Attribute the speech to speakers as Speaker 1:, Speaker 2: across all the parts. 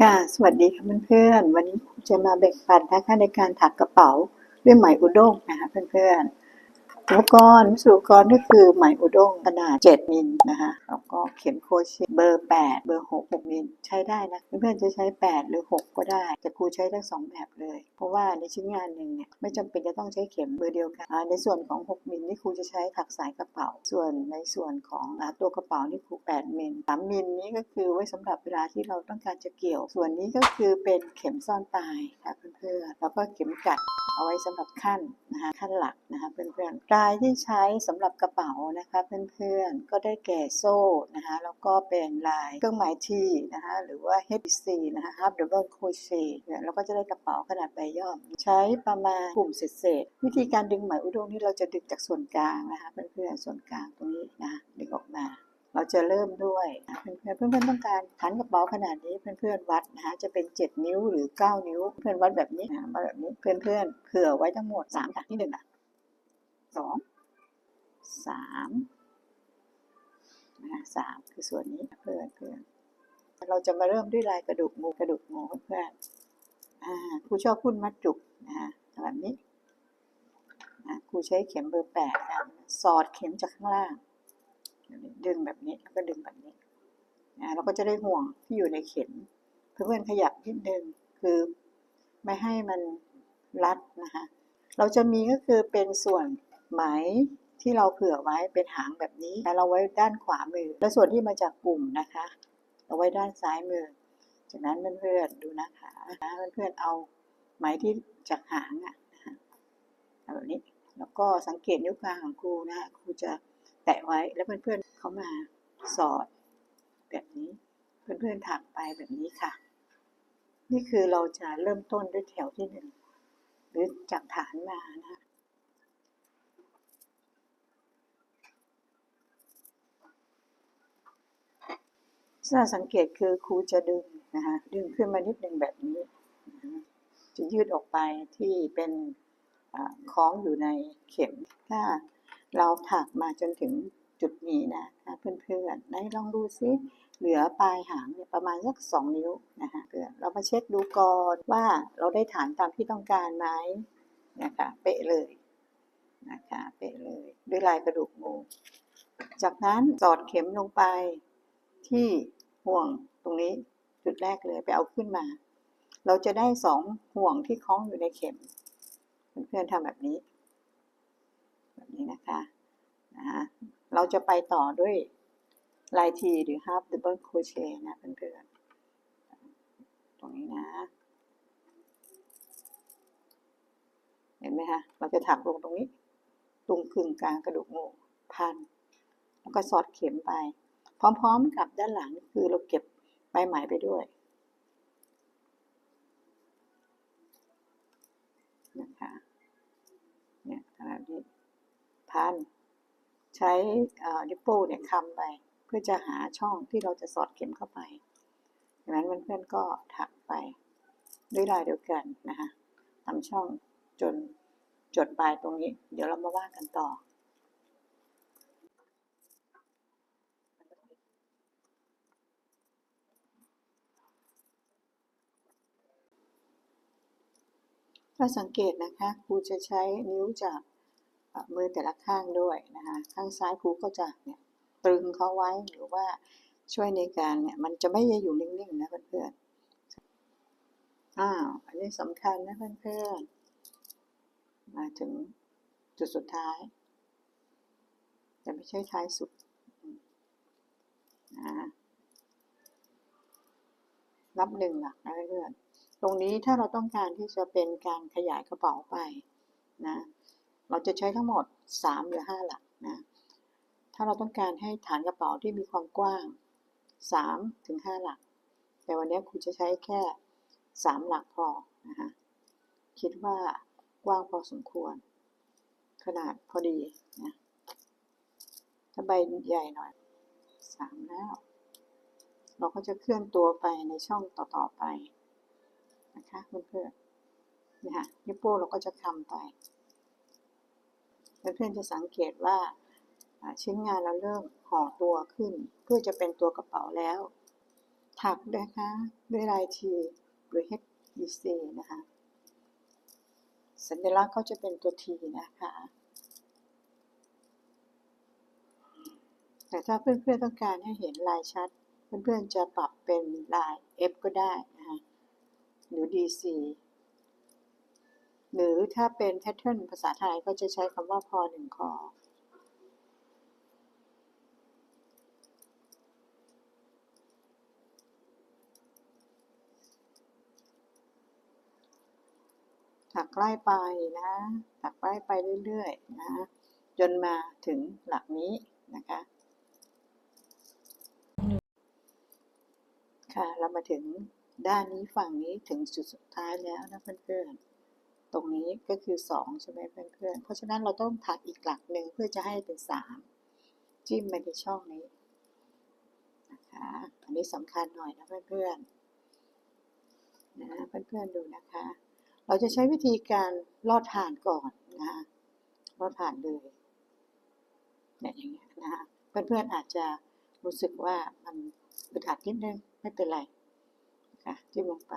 Speaker 1: ค่ะ สวัสดีค่ะเพื่อนๆ วันนี้จะมาแบ่งปันนะคะในการถักกระเป๋าด้วยไหมอุด้งนะคะเพื่อนๆ อุปกรณ์วัสดุอุปกรณ์ก็คือไหมอุด้งขนาด 7 มิลนะคะแล้วก็เข็มโครเชต์เบอร์ 8 เบอร์ 6 6 มิลใช้ได้นะเพื่อนๆจะใช้ 8 หรือ 6 ก็ได้ แต่ครูใช้ทั้งสองแบบเลย เพราะว่าในชิ้นงานหนึ่งเนี่ยไม่จำเป็นจะต้องใช้เข็มเบอร์เดียวกันในส่วนของ 6 มิลนี่ครูจะใช้ถักสายกระเป๋า ส่วนในส่วนของอตัวกระเป๋านี่ครู 8 มิล3มิลนี้ก็คือไว้สำหรับเวลาที่เราต้องการจะเกี่ยว ส่วนนี้ก็คือเป็นเข็มซ่อนปลายค่ะเพื่อนๆแล้วก็เข็มกัดเอาไว้สำหรับขั้นนะคะขั้นหลักนะคะเพื่อนๆลายที่ใช้สำหรับกระเป๋านะคะเพื่อนๆ ก็ได้แก่โซ่นะคะแล้วก็เป็นลายเครื่องหมายทีนะคะหรือว่า HC นะคะ half double crochet เนี่ยเราก็จะได้กระเป๋าขนาดใบย่อม ใช้ประมาณกลุ่มเศษๆวิธีการดึงไหมอุดงนี่เราจะดึงจากส่วนกลางนะคะเพื่อนๆส่วนกลางตรงนี้นะดึงออกมาเราจะเริ่มด้วยนะเพื่อนเพื่อนต้องการฐานกระเป๋าขนาดนี้เพื่อนๆวัดนะคะจะเป็น 7 นิ้วหรือ 9 นิ้ว เพื่อนวัดแบบนี้นะวัดแบบนี้เพื่อนๆเผื่อไว้ทั้งหมด3ค่ะที่หนึ่งอะ สองสามนะสามคือส่วนนี้เพื่อนเพื่อนเราจะมาเริ่มด้วยลายกระดูกงูกระดูกงูเพื่อนๆอ่าครูชอบพุ่นมัดจุกนะแบบนี้นะครูใช้เข็มเบอร์แปดนะสอดเข็มจากข้างล่าง ดึงแบบนี้แล้วก็ดึงแบบนี้นะเราก็จะได้ห่วงที่อยู่ในเข็มเพื่อนๆขยับนิดนึงคือไม่ให้มันรัดนะคะเราจะมีก็คือเป็นส่วน ไหมที่เราเผื่อไว้เป็นหางแบบนี้แต่เราไว้ด้านขวามือ และส่วนที่มาจากกลุ่มนะคะ เราไว้ด้านซ้ายมือ จากนั้นเพื่อนๆดูนะคะนะเพื่อนๆเอาไหมที่จากหางอะนะแบบนี้แล้วก็สังเกตนิ้วกลางของครูนะครูจะแตะไว้แล้วเพื่อนๆเขามาสอด แบบนี้เพื่อนๆถักไปแบบนี้ค่ะ นี่คือเราจะเริ่มต้นด้วยแถวที่หนึ่งหรือจากฐานมานะ ถ้าสังเกตคือครูจะดึงนะคะดึงขึ้นมานิดหนึ่งแบบนี้ จะยืดออกไปที่เป็นคล้องอยู่ในเข็ม ถ้าเราถักมาจนถึงจุดนี้นะคะเพื่อนๆไหนลองดูซิเหลือปลายหางเนี่ยประมาณสักสองนิ้วนะคะเพื่อนเรามาเช็คดูก่อนว่าเราได้ฐานตามที่ต้องการไหมนะคะเป๊ะเลยนะคะเป๊ะเลยด้วยลายกระดูกงูจากนั้นสอดเข็มลงไปที่ ห่วงตรงนี้จุดแรกเลยไปเอาขึ้นมา เราจะได้สองห่วงที่คล้องอยู่ในเข็ม เพื่อนๆทำแบบนี้ แบบนี้นะคะนะคะเราจะไปต่อด้วยลายทีหรือ half double crochet นะเพื่อนๆตรงนี้นะ เห็นไหมคะเราจะถักลงตรงนี้ ตรงกึ่งกลางกระดูกงูพัน แล้วก็สอดเข็มไป พร้อมๆกับด้านหลังคือเราเก็บใบไหมไปด้วยนะคะเนี่ยแบบนี้พันใช้ดิปโป้เนี่ยคำไปเพื่อจะหาช่องที่เราจะสอดเข็มเข้าไปดังนั้นเพื่อนๆก็ถักไปด้วยลายเดียวกันนะคะทำช่องจนจดปลายตรงนี้ เดี๋ยวเรามาว่ากันต่อ ถ้าสังเกตนะคะครูจะใช้นิ้วจากมือแต่ละข้างด้วยนะคะข้างซ้ายครูก็จะเนี่ยตรึงเขาไว้หรือว่าช่วยในการเนี่ยมันจะไม่ได้อยู่นิ่งๆนะเพื่อนๆอ้าวอันนี้สำคัญนะเพื่อนๆมาถึงจุดสุดท้าย แต่ไม่ใช่ท้ายสุดนะนับหนึ่งหลักนะเพื่อนๆ รงนี้ถ้าเราต้องการที่จะเป็นการขยายกระเป๋าไปนะเราจะใช้ทั้งหมด 3 หรือ 5 หลักนะถ้าเราต้องการให้ฐานกระเป๋าที่มีความกว้าง 3 ถึง 5 หลัก แต่วันนี้ครูจะใช้แค่ 3 หลักพอนะคะคิดว่ากว้างพอสมควร ขนาดพอดีนะถ้าใบใหญ่หน่อย 3 แล้ว เราก็จะเคลื่อนตัวไปในช่องต่อๆไป นะคะเพื่อนๆนี่ค่ะนิ้วโป้งเราก็จะคำไปเพื่อนๆจะสังเกตว่าชิ้นงานเราเริ่มห่อตัวขึ้น เพื่อจะเป็นตัวกระเป๋าแล้ว ถักนะคะด้วยลายทีหรือ HEC นะคะสัญลักษณ์เขาจะเป็นตัว T นะคะ แต่ถ้าเพื่อนๆต้องการให้เห็นลายชัด เพื่อนๆจะปรับเป็นลาย F ก็ได้ หรือ DC หรือถ้าเป็นแพทเทิร์นภาษาไทยก็จะใช้คำว่าพอหนึ่งคอถักไล่ไปนะ ถักไล่ไปเรื่อยๆนะ จนมาถึงหลักนี้นะคะ ค่ะ เรามาถึง ด้านนี้ฝั่งนี้ถึงจุดสุดท้ายแล้วนะเพื่อนๆ ตรงนี้ก็คือสองใช่ไหมเพื่อนๆ เพราะฉะนั้นเราต้องถักอีกหลักหนึ่งเพื่อจะให้เป็นสามจิ้มไปในช่องนี้นะคะ อันนี้สำคัญหน่อยนะเพื่อนๆ นะเพื่อนๆดูนะคะ เราจะใช้วิธีการลอดฐานก่อนนะคะลอดฐานเลยเนี่ยอย่างเงี้ยนะคะเพื่อนๆอาจจะรู้สึกว่ามันอึดอัดนิดนึงไม่เป็นไร นะคะจิ้มลงไป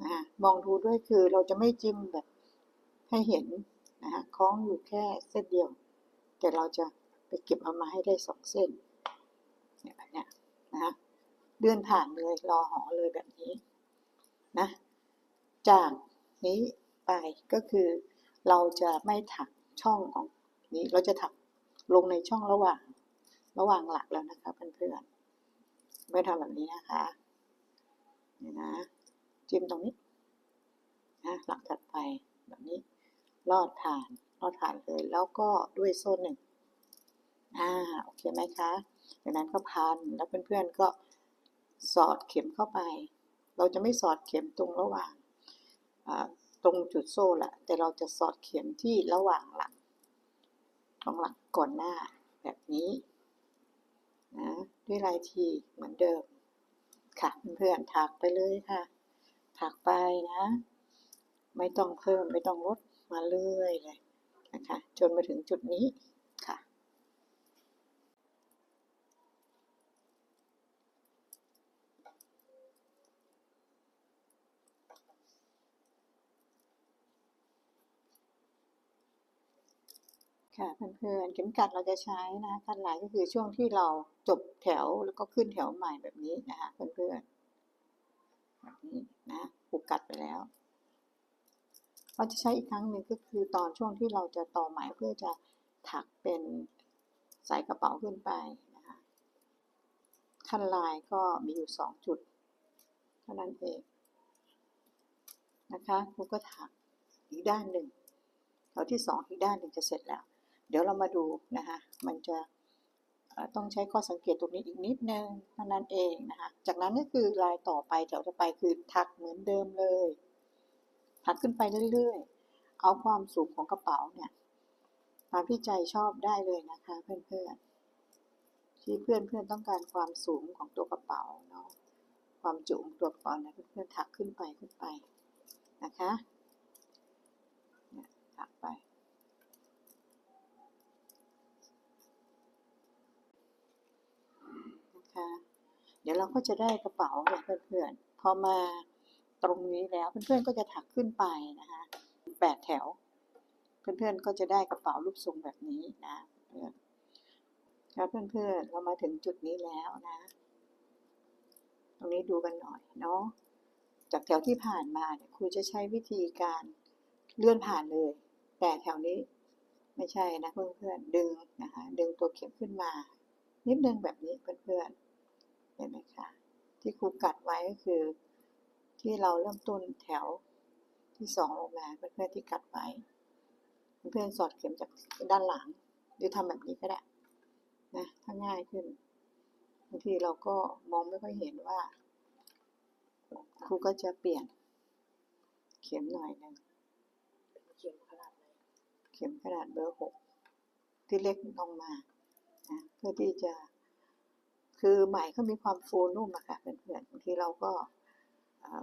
Speaker 1: นะคะมองดูด้วยคือเราจะไม่จิ้มแบบให้เห็นนะคะคล้องอยู่แค่เส้นเดียว แต่เราจะไปเก็บเอามาให้ได้สองเส้นเนี่ยแบบนี้นะคะเลื่อนผ่านเลยรอหอเลยแบบนี้นะจากนี้ไปก็คือเราจะไม่ถักช่องของนี้เราจะถักลงในช่องระหว่างระหว่างหลักแล้วนะคะเพื่อนๆไม่ทำแบบนี้นะคะ นี่นะ จิ้มตรงนี้นะหลักถัดไปแบบนี้ ลอดผ่าน ลอดผ่านเลย แล้วก็ด้วยโซ่หนึ่งอ่า โอเคไหมคะ จากนั้นก็พัน แล้วเพื่อนๆก็สอดเข็มเข้าไป เราจะไม่สอดเข็มตรงระหว่างตรงจุดโซ่แหละ แต่เราจะสอดเข็มที่ระหว่างหลัง ของหลังก่อนหน้าแบบนี้นะด้วยลายทีเหมือนเดิม ค่ะ เพื่อนๆถักไปเลยค่ะ ถักไปนะ ไม่ต้องเพิ่มไม่ต้องลดมาเรื่อยเลยนะคะ จนมาถึงจุดนี้ ค่ะเพื่อนๆเข็มกัดเราจะใช้นะคันหลายก็คือช่วงที่เราจบแถวแล้วก็ขึ้นแถวใหม่แบบนี้นะคะเพื่อนๆแบบนี้นะผูกกัดไปแล้ว เราจะใช้อีกครั้งหนึ่งก็คือตอนช่วงที่เราจะต่อไหมเพื่อจะถักเป็นใส่กระเป๋าขึ้นไปนะคะขั้นลายก็มีอยู่สองจุด เท่านั้นเองนะคะครูก็ถักอีกด้านหนึ่งแถวที่สองอีกด้านหนึ่งจะเสร็จแล้ว เดี๋ยวเรามาดูนะคะ มันจะต้องใช้ข้อสังเกตตรงนี้อีกนิดนึงเท่านั้นเองนะคะ จากนั้นก็คือลายต่อไปแถวต่อไปคือถักเหมือนเดิมเลย ถักขึ้นไปเรื่อยๆ เอาความสูงของกระเป๋าเนี่ยตามที่ใจชอบได้เลยนะคะเพื่อนๆ ที่เพื่อนๆต้องการความสูงของตัวกระเป๋าเนาะ ความจุของตัวกระเป๋านะเพื่อนๆถักขึ้นไปขึ้นไปนะคะเนี่ยถักไป นะคะเดี๋ยวเราก็จะได้กระเป๋าเนี่ยเพื่อนๆ พอมาตรงนี้แล้วเพื่อนๆก็จะถักขึ้นไปนะคะแปดแถว เพื่อนๆก็จะได้กระเป๋ารูปทรงแบบนี้นะเพื่อนครับเพื่อนๆเรามาถึงจุดนี้แล้วนะ ตรงนี้ดูกันหน่อยเนาะจากแถวที่ผ่านมาเนี่ยครูจะใช้วิธีการเลื่อนผ่านเลย แต่แถวนี้ไม่ใช่นะเพื่อนๆดึงนะคะดึงตัวเข็มขึ้นมา นิดนึงแบบนี้เพื่อนๆ เห็นไหมคะ ที่ครูกัดไว้ก็คือ ที่เราเริ่มต้นแถวที่สองลงมาเพื่อนๆที่กัดไว้ เพื่อนๆสอดเข็มจากด้านหลัง หรือทำแบบนี้ก็ได้นะถ้าง่ายขึ้นบางทีเราก็มองไม่ค่อยเห็นว่าครูก็จะเปลี่ยน เข็มหน่อยหนึ่ง
Speaker 2: เข็มขนาดไหน
Speaker 1: เข็มขนาดเบอร์หกที่เล็กลงมานะเพื่อที่จะ คือไหมเขามีความฟูนุ่มอะค่ะเพื่อนๆบางทีเราก็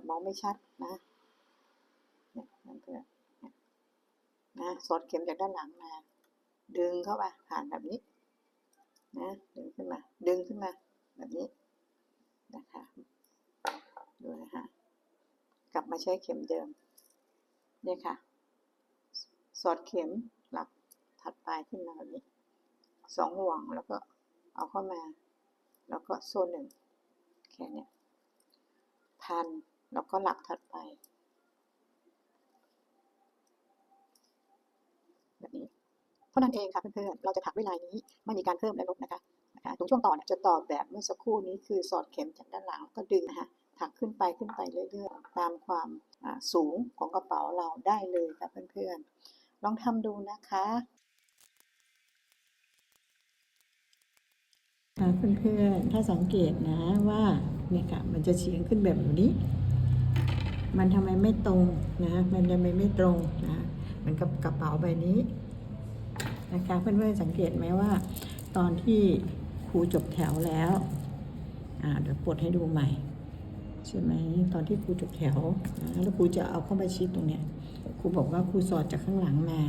Speaker 1: มองไม่ชัดนะเนี่ยเพื่อนๆนะสอดเข็มจากด้านหลังมา ดึงเข้าไปผ่านแบบนี้นะดึงขึ้นมา ดึงขึ้นมาแบบนี้นะคะดูนะคะกลับมาใช้เข็มเดิมเนี่ยค่ะ สอดเข็มหลักถัดไปขึ้นมาแบบนี้สองห่วงแล้วก็เอาเข้ามา แล้วก็โซ่หนึ่งแค่เนี้ยพันแล้วก็หลักถัดไปแบบนี้เท่านั้นเองค่ะเพื่อนๆเราจะถักด้วยลายนี้ไม่มีการเพิ่มและลดนะคะนะคะตรงช่วงต่อเนี่ยจะต่อแบบเมื่อสักครู่นี้คือสอดเข็มจากด้านหลังแล้วก็ดึงนะคะถักขึ้นไปขึ้นไปเรื่อยๆ ตามความสูงของกระเป๋าเราได้เลยค่ะเพื่อนๆลองทำดูนะคะ ค่ะเพื่อนๆ ถ้าสังเกตนะว่าเนี่ยค่ะมันจะเฉียงขึ้นแบบนี้ มันทำไมไม่ตรงนะ มันทำไมไม่ตรงนะมันกับกระเป๋าใบนี้นะคะเพื่อนๆสังเกตไหมว่า ตอนที่ครูจบแถวแล้วอ่าเดี๋ยวปลดให้ดูใหม่ใช่ไหมตอนที่ครูจบแถวนะแล้วครูจะเอาเข้ามาชิดตรงเนี้ยครูบอกว่าครูสอดจากข้างหลังมา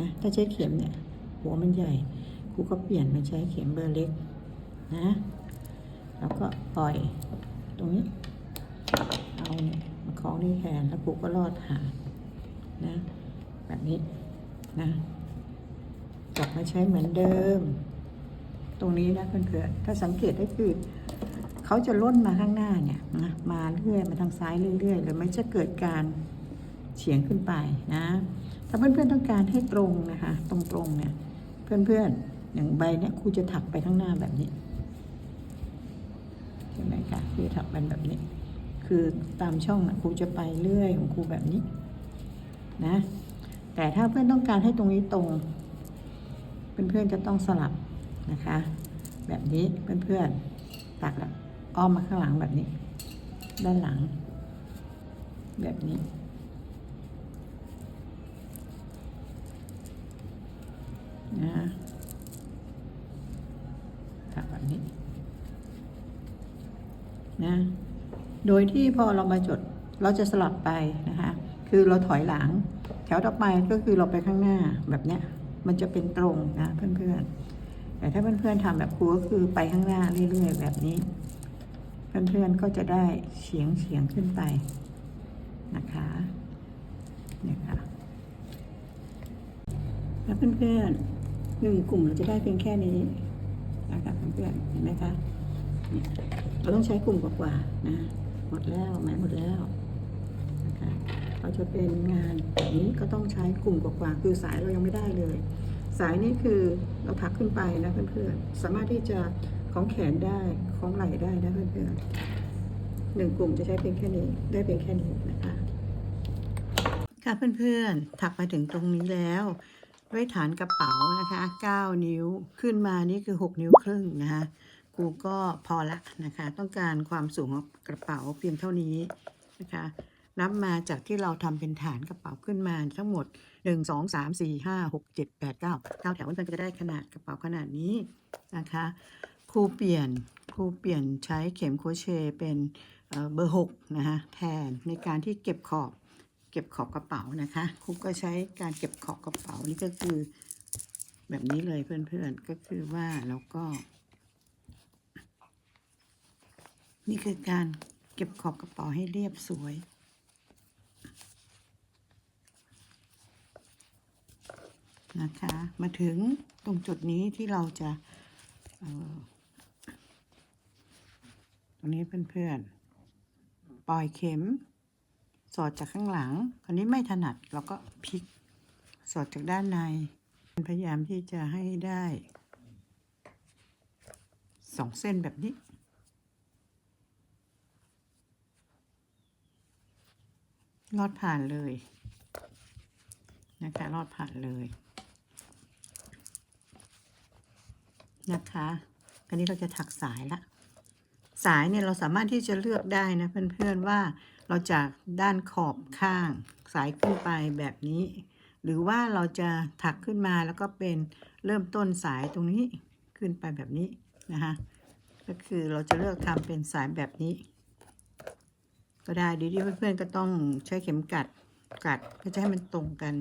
Speaker 1: นะถ้าใช้เข็มเนี่ยหัวมันใหญ่ครูก็เปลี่ยนมาใช้เข็มเบอร์เล็ก นะแล้วก็ปล่อยตรงนี้เอาเนี่ยมาคล้องที่แขนแล้วครูก็ลอดหางนะแบบนี้นะกลับมาใช้เหมือนเดิม ตรงนี้นะเพื่อนๆถ้าสังเกตได้คือเขาจะล่นมาข้างหน้าเนี่ยนะมาเรื่อยมาทางซ้ายเรื่อยๆหรือไม่จะเกิดการเฉียงขึ้นไปนะ ถ้าเพื่อนๆต้องการให้ตรงนะคะ ตรงๆเนี่ย เพื่อนๆอย่างใบเนี่ยครูจะถักไปข้างหน้าแบบนี้ ใช่ไหมคะครูจะถักเป็นแบบนี้ คือตามช่องน่ะครูจะไปเรื่อยของครูแบบนี้นะ แต่ถ้าเพื่อนต้องการให้ตรงนี้ตรง เพื่อนๆจะต้องสลับนะคะ แบบนี้เพื่อนๆตักแล้วอ้อมมาข้างหลังแบบนี้ ด้านหลัง แบบนี้นะตักแบบนี้ นะ โดยที่พอเรามาจดเราจะสลับไปนะคะ คือเราถอยหลัง แถวต่อไปก็คือเราไปข้างหน้าแบบเนี้ย มันจะเป็นตรงนะเพื่อนๆ แต่ถ้าเพื่อนๆทำแบบครูก็คือไปข้างหน้าเรื่อยๆแบบนี้ เพื่อนๆก็จะได้เฉียงเฉียงขึ้นไปนะคะเนี่ยค่ะแล้วเพื่อนๆหนึ่งกลุ่มเราจะได้เพียงแค่นี้นะคะเพื่อนๆเห็นไหมคะ เราต้องใช้กลุ่มกว่าๆนะ หมดแล้วแม้หมดแล้วนะคะเราจะเป็นงานแบบนี้ก็ต้องใช้กลุ่มกว่าๆคือสายเรายังไม่ได้เลย สายนี้คือเราถักขึ้นไปนะเพื่อนๆสามารถที่จะของแขนได้ของไหล่ได้นะเพื่อนๆหนึ่งกลุ่มจะใช้เพียงแค่นี้ได้เพียงแค่นี้นะคะค่ะเพื่อนๆถักมาถึงตรงนี้แล้วด้วยฐานกระเป๋านะคะ 9 นิ้วขึ้นมานี่คือ 6 นิ้วครึ่งนะคะ กูก็พอละนะคะ ต้องการความสูงของกระเป๋าเพียงเท่านี้นะคะนับมาจากที่เราทำเป็นฐานกระเป๋าขึ้นมาทั้งหมด 1 2 3 4 5 6 7 8 9 9แถวเพื่อนก็จะได้ขนาดกระเป๋าขนาดนี้นะคะครูเปลี่ยนครูเปลี่ยนใช้เข็มโคเชเป็นเเบอร์6นะคะแทนในการที่เก็บขอบเก็บขอบกระเป๋านะคะครูก็ใช้การเก็บขอบกระเป๋านี่ก็คือแบบนี้เลยเพื่อนๆก็คือว่าเราก็ นี่คือการเก็บขอบกระเป๋าให้เรียบสวย นะคะ มาถึงตรงจุดนี้ที่เราจะออตรงนี้เพื่อนๆ ปล่อยเข็ม สอดจากข้างหลังคราวนี้ไม่ถนัดเราก็พลิก สอดจากด้านใน พยายามที่จะให้ได้สองเส้นแบบนี้ ลอดผ่านเลยนะคะลอดผ่านเลยนะคะอันนี้เราจะถักสายละ สายเนี่ยเราสามารถที่จะเลือกได้นะเพื่อนๆว่าเราจากด้านขอบข้างสายขึ้นไปแบบนี้ หรือว่าเราจะถักขึ้นมาแล้วก็เป็นเริ่มต้นสายตรงนี้ขึ้นไปแบบนี้นะคะก็คือเราจะเลือกทำเป็นสายแบบนี้ ก็ได้ดีที่เพื่อนๆก็ต้องใช้เข็มกัดกัดเพื่อจะให้มันตรงกัน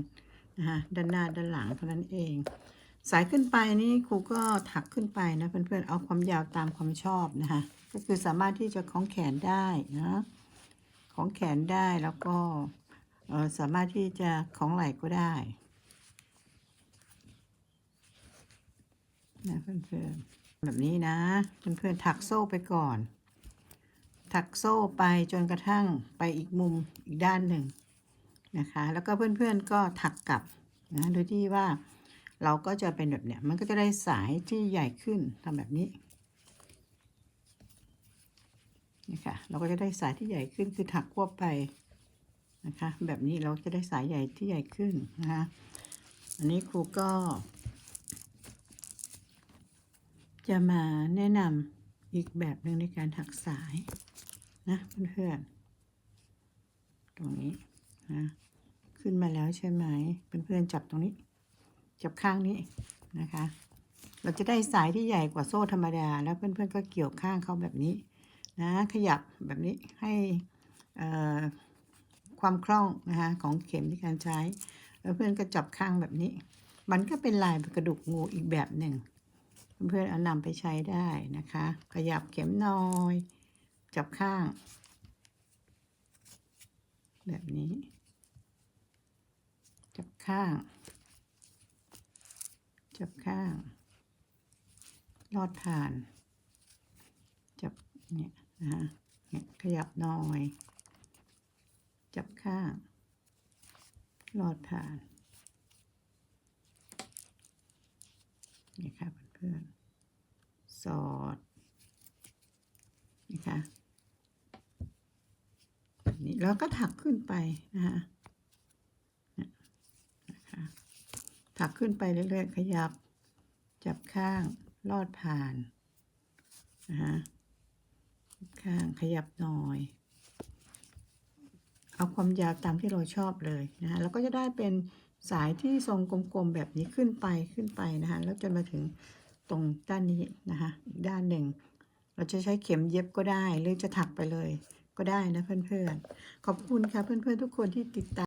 Speaker 1: นะคะด้านหน้าด้านหลังเท่านั้นเอง สายขึ้นไปนี่ครูก็ถักขึ้นไปนะเพื่อนๆเอาความยาวตามความชอบนะคะก็คือสามารถที่จะคล้องแขนได้นะคล้องแขนได้แล้วก็สามารถที่จะคล้องไหล่ก็ได้นะเพื่อนๆแบบนี้นะเพื่อนๆถักโซ่ไปก่อน ถักโซ่ไปจนกระทั่งไปอีกมุมอีกด้านหนึ่งนะคะ แล้วก็เพื่อนๆก็ถักกลับนะโดยที่ว่าเราก็จะเป็นแบบเนี้ยมันก็จะได้สายที่ใหญ่ขึ้นทำแบบนี้นี่ค่ะเราก็จะได้สายที่ใหญ่ขึ้นคือถักควบไปนะคะ แบบนี้เราจะได้สายใหญ่ที่ใหญ่ขึ้นนะคะอันนี้ครูก็ จะมาแนะนำอีกแบบหนึ่งในการถักสาย นะเพื่อนๆตรงนี้นะขึ้นมาแล้วใช่ไหมเพื่อนๆจับตรงนี้ จับข้างนี้นะคะ เราจะได้สายที่ใหญ่กว่าโซ่ธรรมดา แล้วเพื่อนๆก็เกี่ยวข้างเขาแบบนี้นะขยับแบบนี้ให้ความคล่องนะคะของเข็มในการใช้ แล้วเพื่อนก็จับข้างแบบนี้ มันก็เป็นลายกระดูกงูอีกแบบหนึ่งเพื่อนๆเอานำไปใช้ได้นะคะ ขยับเข็มหน้อย จับข้าง แบบนี้ จับข้าง จับข้าง ลอดผ่าน จับเนี่ยนะฮะเนี่ยขยับหน่อย จับข้าง ลอดผ่านนี่ค่ะเพื่อนๆสอดนะคะ นี้แล้วก็ถักขึ้นไปนะคะถักขึ้นไปเรื่อยๆ ขยับ จับข้าง ลอดผ่านนะคะข้างขยับหน่อย เอาความยาวตามที่เราชอบเลยนะคะแล้วก็จะได้เป็นสายที่ทรงกลมๆแบบนี้ขึ้นไปขึ้นไปนะคะแล้วจนมาถึงตรงด้านนี้นะคะอีกด้านหนึ่ง เราจะใช้เข็มเย็บก็ได้ หรือจะถักไปเลย ก็ได้นะเพื่อนๆ ขอบคุณค่ะเพื่อนๆทุกคนที่ติดตาม